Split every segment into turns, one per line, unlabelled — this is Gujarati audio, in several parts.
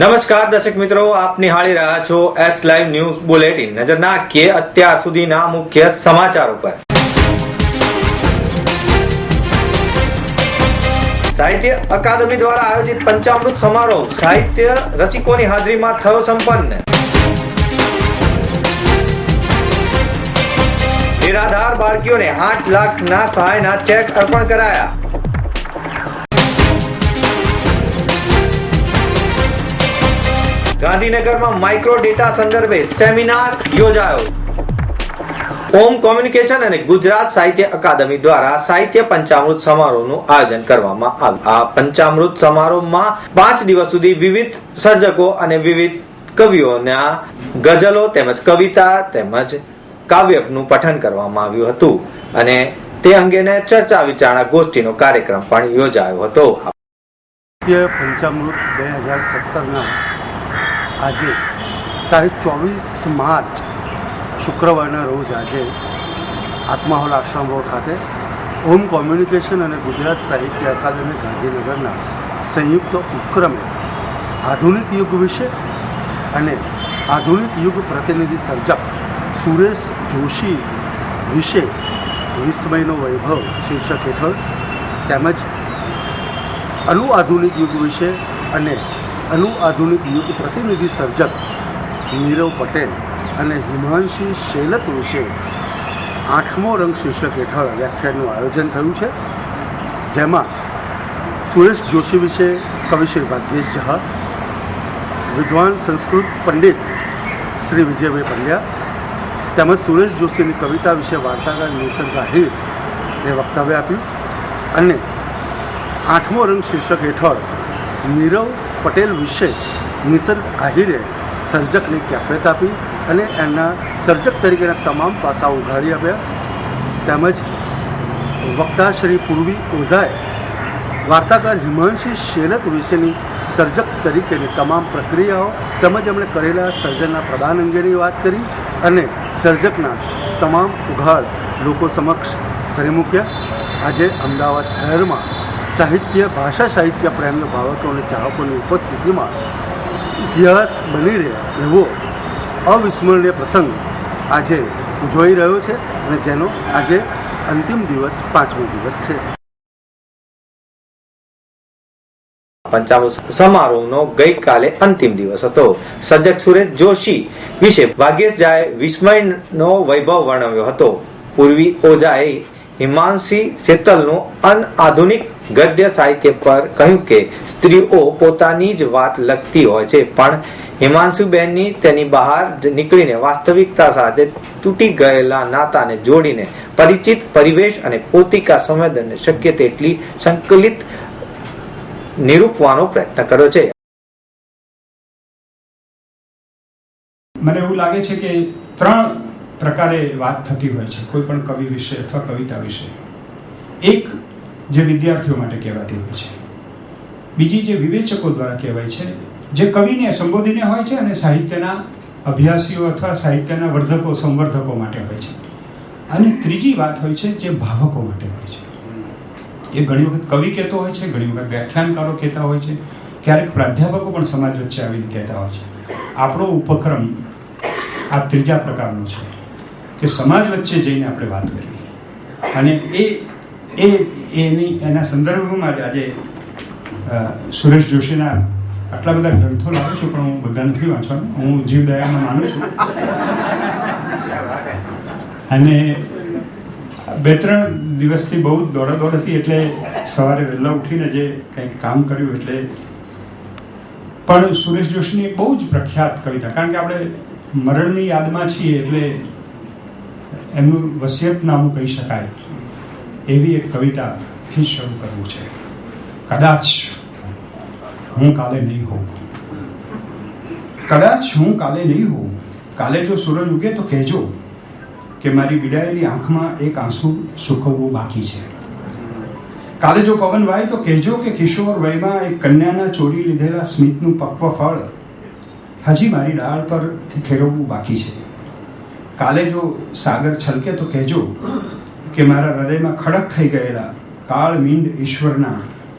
નમસ્કાર દર્શક મિત્રો, આપ નિહાળી રહ્યા છો એસ લાઈવ ન્યૂઝ બુલેટિન નજર નાખીએ અત્યાર સુધીના મુખ્ય સમાચારો પર. સાહિત્ય અકાદમી દ્વારા આયોજિત પંચામૃત સમારોહ સાહિત્ય રસિકોની હાજરીમાં થયો સંપન્ન. નિરાધાર બાળકીઓને આઠ લાખના સહાયના ચેક અર્પણ કરાયા. ગાંધીનગરમાં માઇક્રો ડેટા સંદર્ભે સેમિનાર યોજાયો. ઓમ કોમ્યુનિકેશન અને ગુજરાત સાહિત્ય અકાદમી દ્વારા સાહિત્ય પંચામૃત સમારોહનું આયોજન કરવામાં આવ્યું. આ પંચામૃત સમારોહમાં પાંચ દિવસ સુધી વિવિધ સર્જકો અને વિવિધ કવિઓના ગઝલો તેમજ કવિતા તેમજ કાવ્યનું પઠન કરવામાં આવ્યું હતું અને તે અંગેને ચર્ચા વિચારણા ગોષ્ઠીનો કાર્યક્રમ પણ યોજાયો હતો.
પંચામૃત બે હજાર સત્તરના આજે તારીખ ચોવીસ માર્ચ શુક્રવારના રોજ આજે આત્માહોલ આશ્રમ રોડ ખાતે ઓમ કોમ્યુનિકેશન અને ગુજરાત સાહિત્ય અકાદમી ગાંધીનગરના સંયુક્ત ઉપક્રમે આધુનિક યુગ વિશે અને આધુનિક યુગ પ્રતિનિધિ સર્જક સુરેશ જોશી વિશે વિસ્મયનો વૈભવ શીર્ષક હેઠળ તેમજ અનુ આધુનિક યુગ વિશે અને અનુ આધુનિક યુગ પ્રતિનિધિ સર્જક નીરવ પટેલ અને હિમાંશી શેલત વિશે આઠમો રંગ શીર્ષક હેઠળ વ્યાખ્યાનનું આયોજન થયું છે. જેમાં સુરેશ જોશી વિશે કવિ શ્રી ભાગ્યેશ ઝા, વિદ્વાન સંસ્કૃત પંડિત શ્રી વિજયભાઈ પંડ્યા, તેમજ સુરેશ જોશીની કવિતા વિશે વાર્તાકાર નિસર્ગ આહિર એ વક્તવ્ય આપ્યું. અને આઠમો રંગ શીર્ષક હેઠળ નીરવ પટેલ વિશે નિસર્ગ આહિરે સર્જકની કેફિયત આપી અને એના સર્જક તરીકેના તમામ પાસાઓ ઉઘાડી આપ્યા. તેમજ વક્તા શ્રી પૂર્વી ઓઝાએ વાર્તાકાર હિમાંશી શેલત વિશેની સર્જક તરીકેની તમામ પ્રક્રિયાઓ તેમજ એમણે કરેલા સર્જનના પ્રદાન અંગેની વાત કરી અને સર્જકના તમામ ઉઘાડ લોકો સમક્ષ કરી મૂક્યા. આજે અમદાવાદ શહેરમાં સાહિત્ય, ભાષા સાહિત્ય પ્રેમના ભાવકો અને ચાહકોની ઉપસ્થિતિમાં ઇતિહાસ બની રહ્યા એવો અવિસ્મરણીય પ્રસંગ આજે ઉજવાઈ રહ્યો છે અને જેનો આજે અંતિમ દિવસ પાંચમો દિવસ છે.
પંચાવન સમારોહનો ગઈકાલે અંતિમ દિવસ હતો. સજ્જક સુરેશ જોશી વિશે ભાગ્યેશ જાએ વિસ્મયનો વૈભવ વર્ણવ્યો હતો. પૂર્વી ઓઝાએ હિમાંશી શેતલનું અનઆધુનિક ગદ્ય સાહિત્ય પર કહ્યું કે સ્ત્રીઓ પોતાની જ વાત લખતી હોય છે. પણ હિમાંશુબેનની તેની બહાર નીકળીને વાસ્તવિકતા સાથે તૂટી ગયેલા નાતાને જોડીને પરિચિત પરિવેશ અને પોતિકા સંવેદનને શક્ય તેટલી સંકલિત નિરૂપવાનો પ્રયત્ન કર્યો છે.
મને એવું લાગે છે કે ત્રણ પ્રકારે વાત થતી હોય છે, કોઈ પણ કવિ વિશે અથવા કવિતા વિશે. એક જે વિદ્યાર્થીઓ માટે કહેવાતી હોય છે. બીજી જે વિવેચકો દ્વારા કહેવાય છે, જે કવિને સંબોધીને હોય છે અને સાહિત્યના અભ્યાસીઓ અથવા સાહિત્યના વર્ધકો, સંવર્ધકો માટે હોય છે. અને ત્રીજી વાત હોય છે જે ભાવકો માટે હોય છે. એ ઘણી વખત કવિ કહેતો હોય છે, ઘણી વખત વ્યાખ્યાનકારો કહેતા હોય છે, ક્યારેક પ્રાધ્યાપકો પણ સમાજ વચ્ચે આવીને કહેતા હોય છે. આપણો ઉપક્રમ આ ત્રીજા પ્રકારનો છે. કે સમાજ વચ્ચે જઈને આપણે વાત કરીએ. અને એ એ, એની, એના સંદર્ભમાં જ આજે સુરેશ જોશીના આટલા બધા ગ્રંથો લાવું છું, પણ હું બધા નથી વાંચવાનો. હું જીવદયામાં માનું છું. અને બે ત્રણ દિવસથી બહુ દોડાદોડ હતી, એટલે સવારે વહેલા ઉઠીને જે કંઈક કામ કર્યું એટલે પણ સુરેશ જોશીની બહુ જ પ્રખ્યાત કવિતા, કારણ કે આપણે મરણની યાદમાં છીએ એટલે એમનું વસિયતનામું કહી શકાય. એવી એક કવિતાથી શરૂ કરવું છે. કદાચ હું કાલે નહીં હોઉં. કદાચ હું કાલે નહીં હોઉં. કાલે જો સૂરજ ઉગે તો કહેજો કે મારી બિડાયેલી આંખમાં એક આંસુ સુકવવું બાકી છે. કાલે જો પવન વાય તો કહેજો કે કિશોર વયમાં એક કન્યાના ચોરી લીધેલા સ્મિતનું પક્વ ફળ હજી મારી ડાળ પર ખેરવવું બાકી છે. કાલે જો સાગર છલકે તો કહેજો કે મારા હૃદયમાં ખડક થઈ ગયેલા કાળ મીંડ ઈશ્વરના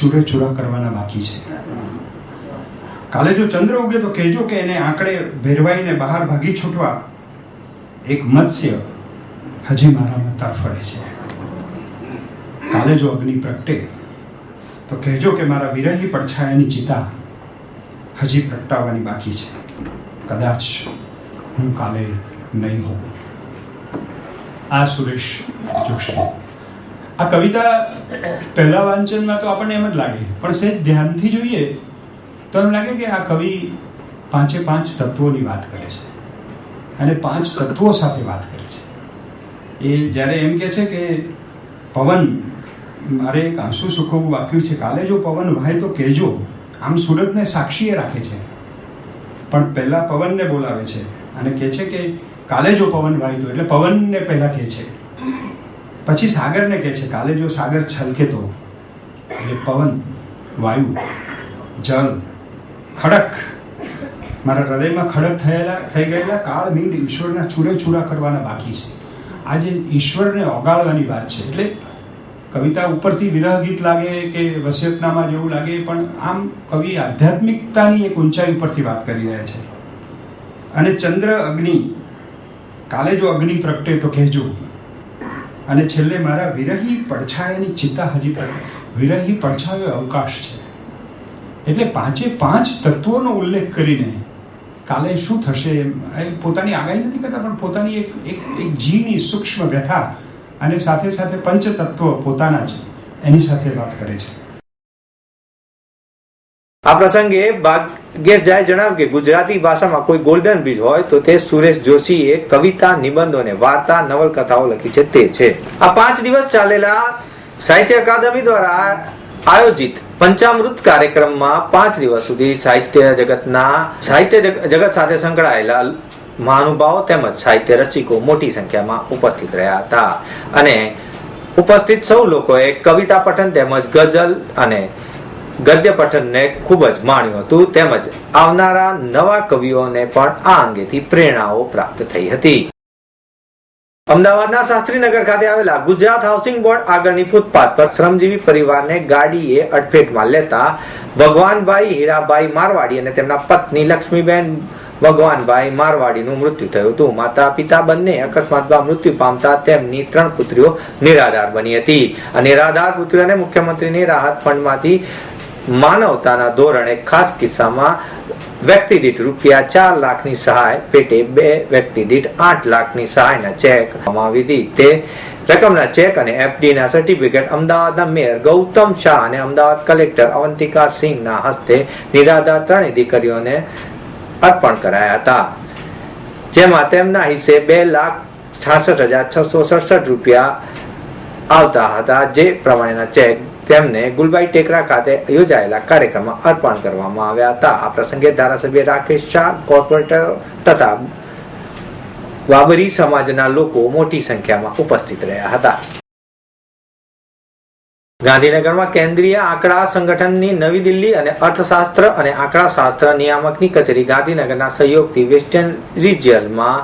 ચૂરે ચૂરા કરવાના બાકી છે. કાલે જો ચંદ્ર ઉગે તો કહેજો કે એને આંકડે ભેરવાઈને બહાર ભાગી છૂટવા એક મત્સ્ય હજી મારામાં તરફડે છે. કાલે જો અગ્નિ પ્રગટે તો કહેજો કે મારા વિરહી પડછાયાની ચિતા હજી પ્રગટાવવાની બાકી છે. કદાચ હું કાલે નહીં હોવું. આ સુરેશ જોશી. આ કવિતા પહેલા વાંચનમાં તો આપણને એમ જ લાગે પણ સહેજ ધ્યાનથી જોઈએ તો એમ લાગે કે આ કવિ પાંચે પાંચ તત્વોની વાત કરે છે. અને પાંચ તત્વો સાથે વાત કરે છે. એ જ્યારે એમ કહે છે કે પવન, મારે એક આંસુ સુકવવું બાકી છે. કાલે જો પવન વહે તો કહેજો. આમ સુરતને સાક્ષીએ રાખે છે. પણ પહેલાં પવનને બોલાવે છે અને કહે છે કે કાલે જો પવન વાયતો એટલે પવનને પહેલાં કહે છે. પછી સાગરને કહે છે. કાલે જો સાગર છલકે તો એટલે પવન, વાયુ જલ ખડક. મારા હૃદયમાં ખડક થયેલા, થઈ ગયેલા કાળ મીંડ ઈશ્વરના ચૂરે ચૂરા કરવાના બાકી છે. આજે ઈશ્વરને ઓગાળવાની વાત છે. એટલે કવિતા ઉપરથી વિરહ ગીત લાગે કે વસિયતનામાં જેવું લાગે, પણ આમ કવિ આધ્યાત્મિકતાની એક ઊંચાઈ ઉપરથી વાત કરી રહ્યા છે. અને ચંદ્ર, અગ્નિ કાલે જો અગ્નિ પ્રગટે તો કહેજો. અને છેલ્લે મારા વિરહી પડછાયાની ચિંતા હજી પણ, વિરહી પડછાયો અવકાશ છે. એટલે પાંચે પાંચ તત્વોનો ઉલ્લેખ કરીને કાલે શું થશે એમ, એ પોતાની આગાહી નથી કરતા, પણ પોતાની એક એક એક જીવની સૂક્ષ્મ વ્યથા અને સાથે સાથે પંચ તત્વો પોતાના જ એની સાથે વાત કરે છે.
આ પ્રસંગે ભાગ્યેશજાએ જણાવ્યું કે ગુજરાતી ભાષામાં કોઈ ગોલ્ડન બ્રિજ હોય તો તે સુરેશ જોશીએ કવિતા, નિબંધો અને વાર્તા, નવલકથાઓ લખી છે તે છે. આ પાંચ દિવસ ચાલેલા સાહિત્ય અકાદમી દ્વારા આયોજિત પંચામૃત કાર્યક્રમમાં પાંચ દિવસ સુધી સાહિત્ય જગતના, સાહિત્ય જગત સાથે સંકળાયેલા મહાનુભાવો તેમજ સાહિત્ય રસિકો મોટી સંખ્યામાં ઉપસ્થિત રહ્યા હતા. અને ઉપસ્થિત સૌ લોકોએ કવિતા પઠન તેમજ ગઝલ અને ગદ્ય પઠનને ખૂબ જ માણ્યું હતું, તેમજ આવનારા નવા કવિઓને પણ આ અંગેથી પ્રેરણાઓ પ્રાપ્ત થઈ હતી. અમદાવાદના શાસ્ત્રીનગર ખાતે આવેલા ગુજરાત હાઉસિંગ બોર્ડ આગળની ફૂટપાથ પર શ્રમજીવી પરિવારને ગાડીએ અડફેટમાં લેતા ભગવાનભાઈ હીરાભાઈ મારવાડી અને તેમના પત્ની લક્ષ્મીબેન ભગવાનભાઈ મારવાડીનું મૃત્યુ થયું હતું. માતા પિતા બંને અકસ્માતમાં મૃત્યુ પામતા તેમની ત્રણ પુત્રીઓ નિરાધાર બની હતી. આ નિરાધાર પુત્રીઓને મુખ્યમંત્રીની રાહત ફંડમાંથી માનવતાના ધોરણે ખાસ કિસ્સામાં વ્યક્તિ દીઠ રૂપિયા ચાર લાખની સહાય, પેટે બે વ્યક્તિ દીઠ આઠ લાખની સહાયના ચેક આવી હતી. તે રકમના ચેક અને એફડીના સર્ટિફિકેટ અમદાવાદના મેયર ગૌતમ શાહ અને અમદાવાદ કલેક્ટર અવંતિકા સિંહના હસ્તે નિરાધાર ત્રણેય દીકરીઓને અર્પણ કરાયા હતા. જેમાં તેમના હિસ્સે બે લાખ છાસઠ હજાર છસો સડસઠ રૂપિયા આવતા હતા, જે પ્રમાણેના ચેક તેમને ગુલબાઈ ટેકરા ખાતે યોજાયેલા કાર્યક્રમમાં અર્પણ કરવામાં આવ્યા હતા. આ પ્રસંગે ધારાસભ્ય રાકેશ શાહ, કોર્પોરેટર તથા વાબરી સમાજના લોકો મોટી સંખ્યામાં ઉપસ્થિત રહ્યા હતા. ગાંધીનગરમાં કેન્દ્રીય આંકડા સંગઠનની નવી દિલ્હી અને અર્થશાસ્ત્ર અને આંકડાશાસ્ત્ર નિયામકની કચેરી ગાંધીનગરના સહયોગથી વેસ્ટર્ન રિજિયનમાં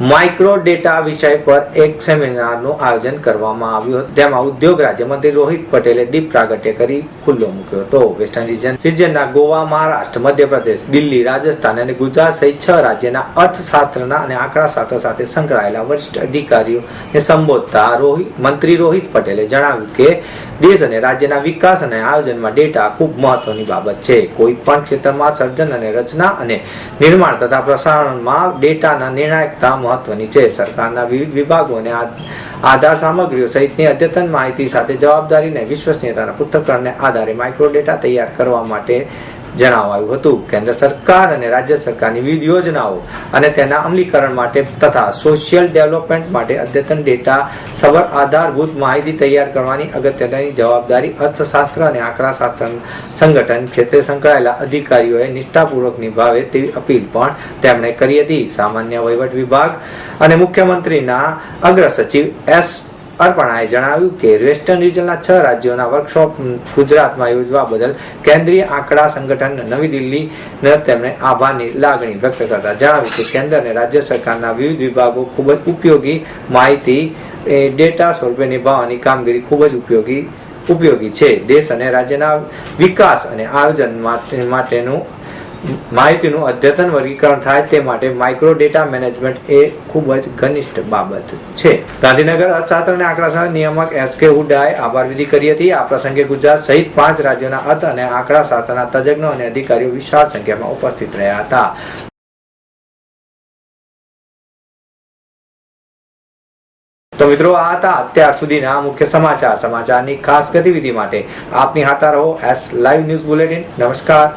માઇક્રો ડેટા વિષય પર એક સેમિનારનું આયોજન કરવામાં આવ્યું હતું. તેમાં ઉદ્યોગ રાજ્યમંત્રી રોહિત પટેલે દીપ પ્રાગટ્ય કરી ખુલ્લો મૂક્યો હતો. વેસ્ટર્ન રિજન રિજનના ગોવા, મહારાષ્ટ્ર, મધ્યપ્રદેશ, દિલ્હી, રાજસ્થાન અને ગુજરાત સહિત છ રાજ્યના અર્થશાસ્ત્રના અને આંકડાશાસ્ત્ર સાથે સંકળાયેલા વરિષ્ઠ અધિકારીઓને સંબોધતા રોહિત, મંત્રી રોહિત પટેલે જણાવ્યું કે દેશ અને રાજ્યના વિકાસ અને આયોજનમાં ડેટા ખૂબ મહત્વની બાબત છે. કોઈ પણ ક્ષેત્રમાં સર્જન અને રચના અને નિર્માણ તથા પ્રસારણમાં ડેટાના નિર્ણાયકતા મહત્વની છે. સરકારના વિવિધ વિભાગોને આ- આધાર સામગ્રીઓ સહિતની અદ્યતન માહિતી સાથે જવાબદારીને વિશ્વસનીયતાના પુસ્તકરણને આધારે માઇક્રો ડેટા તૈયાર કરવા માટે જણાવાયું હતું. કેન્દ્ર સરકાર અને રાજ્ય સરકારની વિવિધ યોજનાઓ અને તેના અમલીકરણ માટે તથા સોશિયલ ડેવલપમેન્ટ માટે અદ્યતન ડેટા સબર આધારભૂત માહિતી તૈયાર કરવાની અગત્યતાની જવાબદારી અર્થશાસ્ત્ર અને આંકડાશાસ્ત્ર સંગઠન ક્ષેત્રે સંકળાયેલા અધિકારીઓએ નિષ્ઠાપૂર્વક નિભાવે તેવી અપીલ પણ તેમણે કરી હતી. સામાન્ય વહીવટ વિભાગ અને મુખ્યમંત્રીના અગ્ર સચિવ એસ અર્પણાએ જણાવ્યું કે વેસ્ટર્ન રિજનના છ રાજ્યોના વર્કશોપ ગુજરાતમાં યોજવા બદલ કેન્દ્રીય આંકડા સંગઠન નવી દિલ્હી તેમણે આભારની લાગણી વ્યક્ત કરતા જણાવ્યું કે કેન્દ્ર અને રાજ્ય સરકારના વિવિધ વિભાગો ખૂબ જ ઉપયોગી માહિતી ડેટા સ્વરૂપે નિભાવવાની કામગીરી ખૂબ જ ઉપયોગી ઉપયોગી છે. દેશ અને રાજ્યના વિકાસ અને આયોજન માટેનું માહિતીનું અદ્યતન વર્ગીકરણ થાય તે માટે માઇક્રો ડેટા મેનેજમેન્ટ એ ખૂબ જ ઘનિષ્ઠ બાબત છે. ગાંધીનગર અર્થશાસ્ત્ર અને આંકડાશાસ્ત્ર નિયામક એસ કે હુડાએ આભાર વિધિ કરી હતી. આ પ્રસંગે ગુજરાત સહિત પાંચ રાજ્યોના અર્થ અને આંકડાશાસ્ત્રના તજજ્ઞો અને અધિકારીઓ વિશાળ સંખ્યામાં ઉપસ્થિત રહ્યા હતા. તો મિત્રો, આ હતા અત્યાર સુધીના મુખ્ય સમાચાર. સમાચારની ખાસ ગતિવિધિ માટે આપની હાથા રહો એસ લાઈવ ન્યૂઝ બુલેટિન. નમસ્કાર.